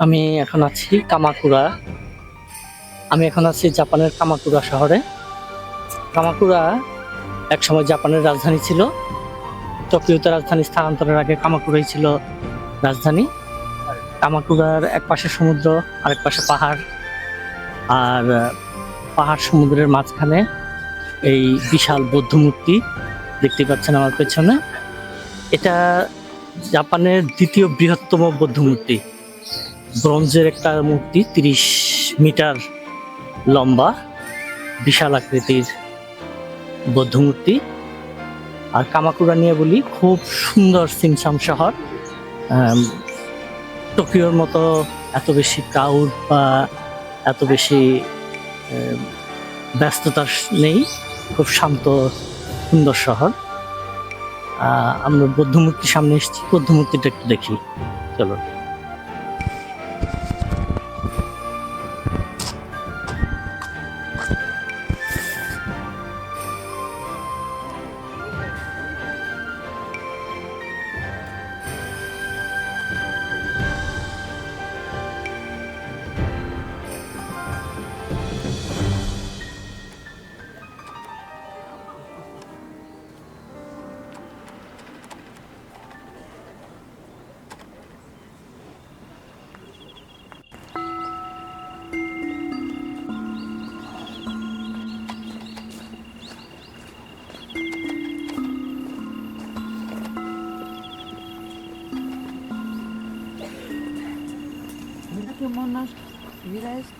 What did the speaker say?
আমি এখন আছি কামাকুরা আমি এখন আছি জাপানের কামাকুরা শহরে। কামাকুরা একসময় জাপানের রাজধানী ছিল। টোকিওতে রাজধানী স্থানান্তরের আগে কামাকুরাই ছিল রাজধানী। কামাকুরার এক পাশে সমুদ্র আরেক পাশে পাহাড়। আর পাহাড় সমুদ্রের মাঝখানে এই বিশাল বৌদ্ধ মূর্তি দেখতে পাচ্ছেন আমার পেছনে। এটা জাপানের দ্বিতীয় বৃহত্তম বৌদ্ধ মূর্তি। ব্রোঞ্জের একটা মূর্তি, তিরিশ মিটার লম্বা, বিশাল আকৃতির বৌদ্ধ মূর্তি আর কামাকুরা নিয়ে বলি, খুব সুন্দর সিমসাম শহর। টোকিওর মতো এত বেশি ক্রাউড বা এত বেশি ব্যস্ততা নেই, খুব শান্ত, সুন্দর শহর। আমরা বৌদ্ধ মূর্তির সামনে এসেছি বৌদ্ধ মূর্তিটা একটু দেখি চলো monos. Mira esto.